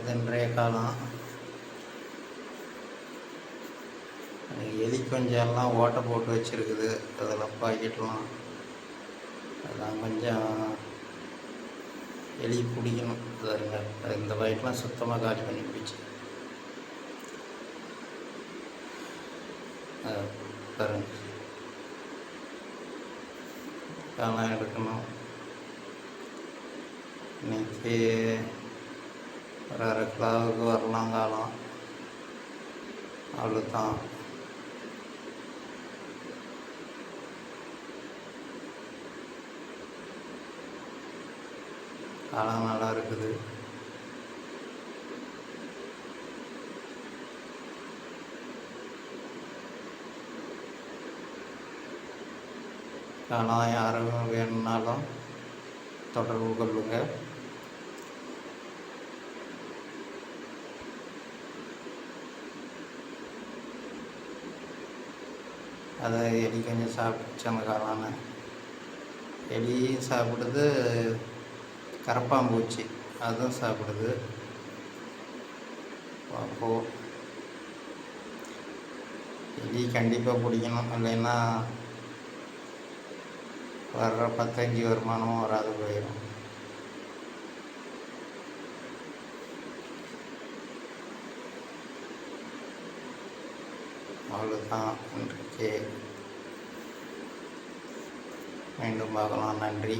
இது காலம். எலி கொஞ்சம் எல்லாம் ஓட்டை போட்டு வச்சுருக்குது. அதெல்லாம் பாக்கெட்லாம் அதெல்லாம் கொஞ்சம் எலி பிடிக்கணும். அதுங்க அது இந்த பாக்கெட்லாம் சுத்தமாக காலி பண்ணி போச்சு. பாருங்க. காலம் எடுக்கணும். இன்னைக்கு ஒரு அரை கிலோவுக்கு வரலாம் காலம். அவ்வளோதான் காலம் நல்லா இருக்குது. காலம் யாரும் வேணும்னாலும் தொடர்பு கொள்ளுங்கள் அதை எலி கொஞ்சம் சாப்பிட்டுச்சு அந்த காளான எலியும் சாப்பிடுது கரப்பாம்பூச்சி அதுவும் சாப்பிடுது. அப்போ எலி கண்டிப்பாக பிடிக்கணும். இல்லைன்னா வர்ற பத்தஞ்சு வருமானமும் வராது போயிடும். அவ்வளோதான் இன்றைக்கு மீண்டும் பார்க்கலாம். நன்றி.